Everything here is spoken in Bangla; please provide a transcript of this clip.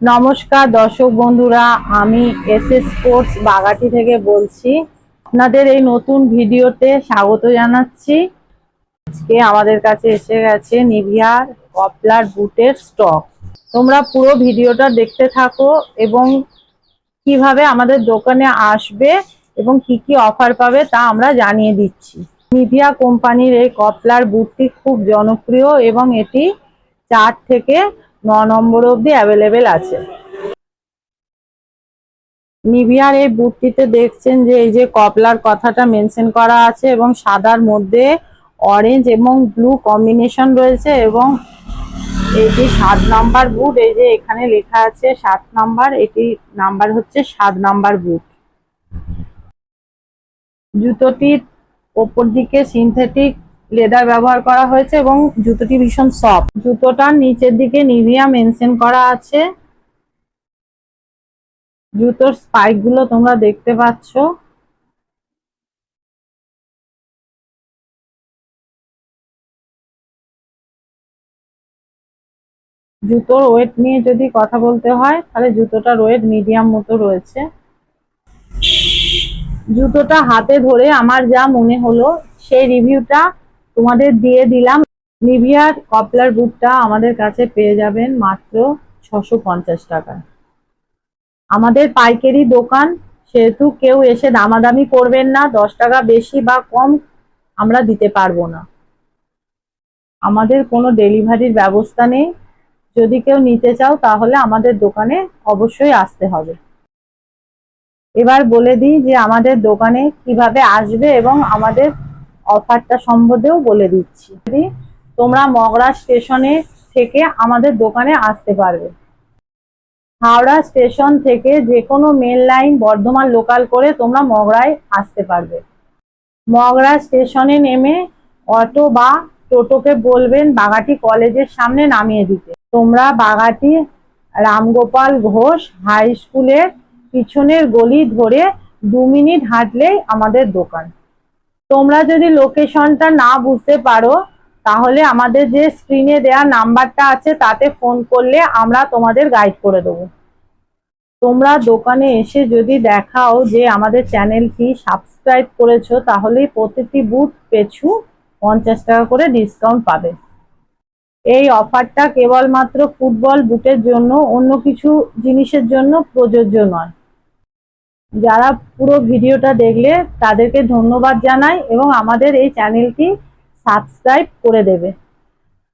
নমস্কার, দর্শক বন্ধুরা, আমি এস এস স্পোর্টস বাগাটি থেকে বলছি। আপনাদের এই নতুন ভিডিওতে স্বাগত জানাচ্ছি। আজকে আমাদের কাছে এসে গেছে নিভিয়ার কপলার বুটের স্টক তোমরা পুরো ভিডিওটা দেখতে থাকো এবং কীভাবে আমাদের দোকানে আসবে এবং কি কি অফার পাবে তা আমরা জানিয়ে দিচ্ছি। নিভিয়া কোম্পানির এই কপলার বুটটি খুব জনপ্রিয় এবং এটি চার থেকে ন নম্বর অবধি অ্যাভেলেবেল আছে। নিভিয়ার এই বুটটিতে দেখছেন যে, এই যে কপলার কথাটা মেনশন করা আছে এবং সাদার মধ্যে অরেঞ্জ এবং ব্লু কম্বিনেশন রয়েছে এবং এটি সাত নাম্বার বুট, এই যে এখানে লেখা আছে সাত নাম্বার, এটি নাম্বার হচ্ছে সাত নাম্বার বুট। জুতোটির ওপর দিকে সিনথেটিক লেদার ব্যবহার করা হয়েছে এবং জুতোটি ভীষণ সফট। জুতোটার নিচের দিকে নিভিয়া মেনশন করা আছে। জুতোর স্পাইকগুলো তোমরা দেখতে পাচ্ছ। জুতোর ওয়েট নিয়ে যদি কথা বলতে হয়, তাহলে জুতোটার ওয়েট মিডিয়াম মতো রয়েছে। জুতোটা হাতে ধরে আমার যা মনে হলো, সেই রিভিউটা তোমাদের দিয়ে দিলাম। নিভিয়ার কপলার বুটটা আমাদের কাছে পেয়ে যাবেন মাত্র ছশো পঞ্চাশ টাকায় আমাদের পাইকারি দোকান, সেহেতু কেউ এসে দামাদামি করবেন না, দশ টাকা বেশি বা কম আমরা দিতে পারব না। আমাদের কোনো ডেলিভারির ব্যবস্থা নেই। যদি কেউ নিতে চাও, তাহলে আমাদের দোকানে অবশ্যই আসতে হবে। এবার বলে দিই যে আমাদের দোকানে কীভাবে আসবে এবং আমাদের অফারটা সম্বন্ধেও বলে দিচ্ছি। তোমরা মগরা স্টেশনে থেকে আমাদের দোকানে আসতে পারবে। হাওড়া স্টেশন থেকে যে কোনো মেল লাইন বর্ধমান লোকাল করে তোমরা মগরায় আসতে পারবে। মগরা স্টেশনে নেমে অটো বা টোটোকে বলবেন বাগাটি কলেজের সামনে নামিয়ে দিতে। তোমরা বাগাটি রামগোপাল ঘোষ হাই স্কুলের পিছনের গলি ধরে দু মিনিট হাঁটলেই আমাদের দোকান। তোমরা যদি লোকেশনটা না বুঝতে পারো, তাহলে আমাদের যে স্ক্রিনে দেওয়া নাম্বারটা আছে, তাতে ফোন করলে আমরা তোমাদের গাইড করে দেবো। তোমরা দোকানে এসে যদি দেখাও যে আমাদের চ্যানেলটি সাবস্ক্রাইব করেছ, তাহলে প্রতিটি বুথ পেছু পঞ্চাশ টাকা করে ডিসকাউন্ট পাবে। এই অফারটা কেবলমাত্র ফুটবল বুটের জন্য, অন্য কিছু জিনিসের জন্য প্রযোজ্য নয়। যারা পুরো ভিডিওটা দেখলে তাদেরকে ধন্যবাদ জানাই এবং আমাদের এই চ্যানেলটি সাবস্ক্রাইব করে দেবে।